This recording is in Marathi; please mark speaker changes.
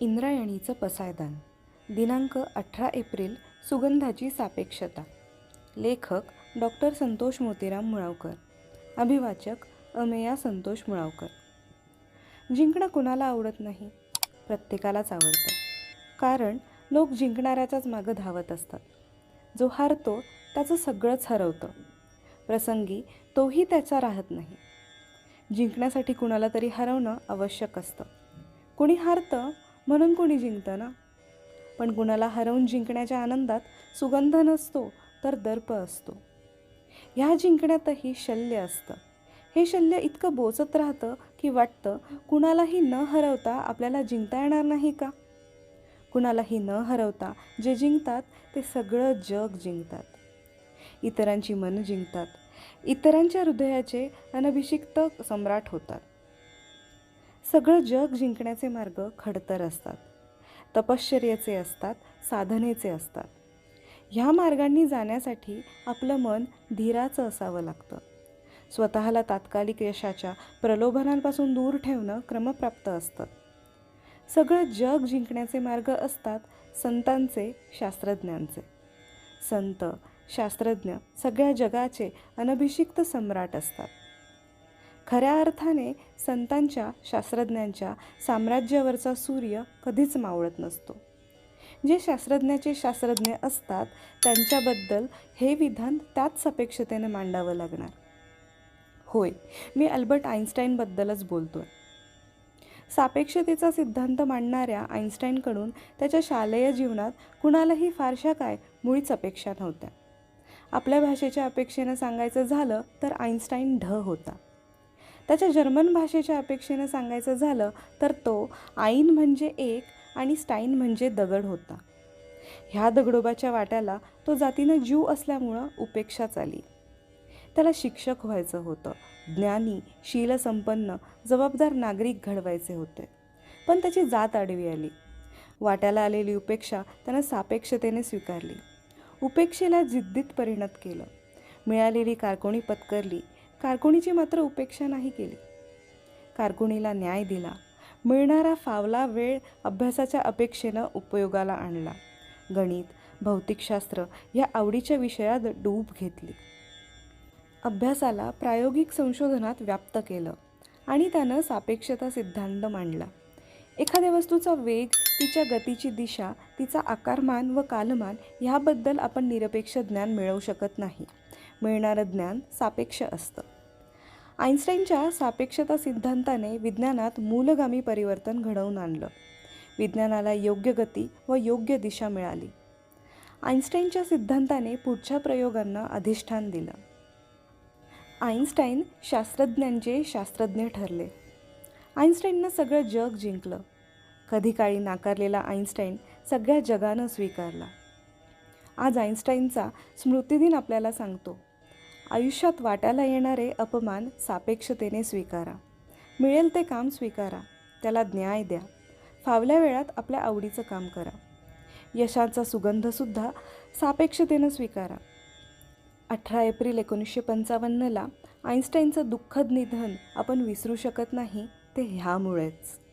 Speaker 1: इंद्रायणीचं पसायदान. दिनांक अठरा एप्रिल सुगंधाची सापेक्षता. लेखक डॉक्टर संतोष मोतीराम मुळावकर. अभिवाचक अमेया संतोष मुळावकर. जिंकणं कुणाला आवडत नाही? प्रत्येकालाच आवडतं. कारण लोक जिंकणाऱ्याच्याच मागं धावत असतात. जो हारतो त्याचं सगळंच हरवतं. प्रसंगी तोही त्याचा राहत नाही. जिंकण्यासाठी कुणाला तरी हरवणं आवश्यक असतं. कुणी हारतं म्हणून कोणी जिंकतं ना? पण कुणाला हरवून जिंकण्याच्या आनंदात सुगंध नसतो तर दर्प असतो. ह्या जिंकण्यातही शल्य असतं. हे शल्य इतकं बोचत राहतं की वाटतं कुणालाही न हरवता आपल्याला जिंकता येणार नाही का? कुणालाही न हरवता जे जिंकतात ते सगळं जग जिंकतात. इतरांची मनं जिंकतात. इतरांच्या हृदयाचे अनभिषिक्त सम्राट होतात. सगळं जग जिंकण्याचे मार्ग खडतर असतात. तपश्चर्याचे असतात साधनेचे असतात. ह्या मार्गांनी जाण्यासाठी आपलं मन धीराचं असावं लागतं. स्वतःला तात्कालिक यशाच्या प्रलोभनांपासून दूर ठेवणं क्रमप्राप्त असतं. सगळं जग जिंकण्याचे मार्ग असतात संतांचे शास्त्रज्ञांचे. संत शास्त्रज्ञ सगळ्या जगाचे अनभिषिक्त सम्राट असतात. खऱ्या अर्थाने संतांच्या शास्त्रज्ञांच्या साम्राज्यावरचा सूर्य कधीच मावळत नसतो. जे शास्त्रज्ञाचे शास्त्रज्ञ असतात त्यांच्याबद्दल हे विधान त्याच अपेक्षतेने मांडावं लागणार. होय मी अल्बर्ट आईन्स्टाईनबद्दलच बोलतोय. सापेक्षतेचा सिद्धांत मांडणाऱ्या आईन्स्टाईनकडून त्याच्या शालेय जीवनात कुणालाही फारशा काय मुळीच अपेक्षा नव्हत्या. आपल्या भाषेच्या अपेक्षेनं सांगायचं झालं तर आईन्स्टाईन ढ होता. त्याच्या जर्मन भाषेच्या अपेक्षेनं सांगायचं झालं तर तो आईन म्हणजे एक आणि स्टाईन म्हणजे दगड होता. ह्या दगडोबाच्या वाट्याला तो जातीनं जीव असल्यामुळं उपेक्षाच आली. त्याला शिक्षक व्हायचं होतं. ज्ञानी शीलसंपन्न जबाबदार नागरिक घडवायचे होते. पण त्याची जात आडवी आली. वाट्याला आलेली उपेक्षा त्यानं सापेक्षतेने स्वीकारली. उपेक्षेला जिद्दीत परिणत केलं. मिळालेली कारकोणी पत्करली. कारकुणीची मात्र उपेक्षा नाही केली. कारकुणीला न्याय दिला. मिळणारा फावला वेळ अभ्यासाच्या अपेक्षेनं उपयोगाला आणला. गणित भौतिकशास्त्र या आवडीच्या विषयात डूब घेतली. अभ्यासाला प्रायोगिक संशोधनात व्याप्त केलं आणि त्यानं सापेक्षता सिद्धांत मांडला. एखाद्या वस्तूचा वेग तिच्या गतीची दिशा तिचा आकारमान व कालमान ह्याबद्दल आपण निरपेक्ष ज्ञान मिळवू शकत नाही. मिळणारं ज्ञान सापेक्ष असतं. आईन्स्टाईनच्या सापेक्षता सिद्धांताने विज्ञानात मूलगामी परिवर्तन घडवून आणलं. विज्ञानाला योग्य गती व योग्य दिशा मिळाली. आईन्स्टाईनच्या सिद्धांताने पुढच्या प्रयोगांना अधिष्ठान दिलं. आईन्स्टाईन शास्त्रज्ञांचे शास्त्रज्ञ ठरले. आईन्स्टाईननं सगळं जग जिंकलं. कधी काळी नाकारलेला आईन्स्टाईन सगळ्या जगानं स्वीकारला. आज आईन्स्टाईनचा स्मृतिदिन आपल्याला सांगतो. आयुष्यात वाट्याला येणारे अपमान सापेक्षतेने स्वीकारा. मिळेल ते काम स्वीकारा. त्याला न्याय द्या. फावल्या वेळात आपल्या आवडीचं काम करा. यशाचा सुगंधसुद्धा सापेक्षतेनं स्वीकारा. अठरा एप्रिल एकोणीसशे पंचावन्नला आईन्स्टाईनचं दुःखद निधन आपण विसरू शकत नाही ते ह्यामुळेच.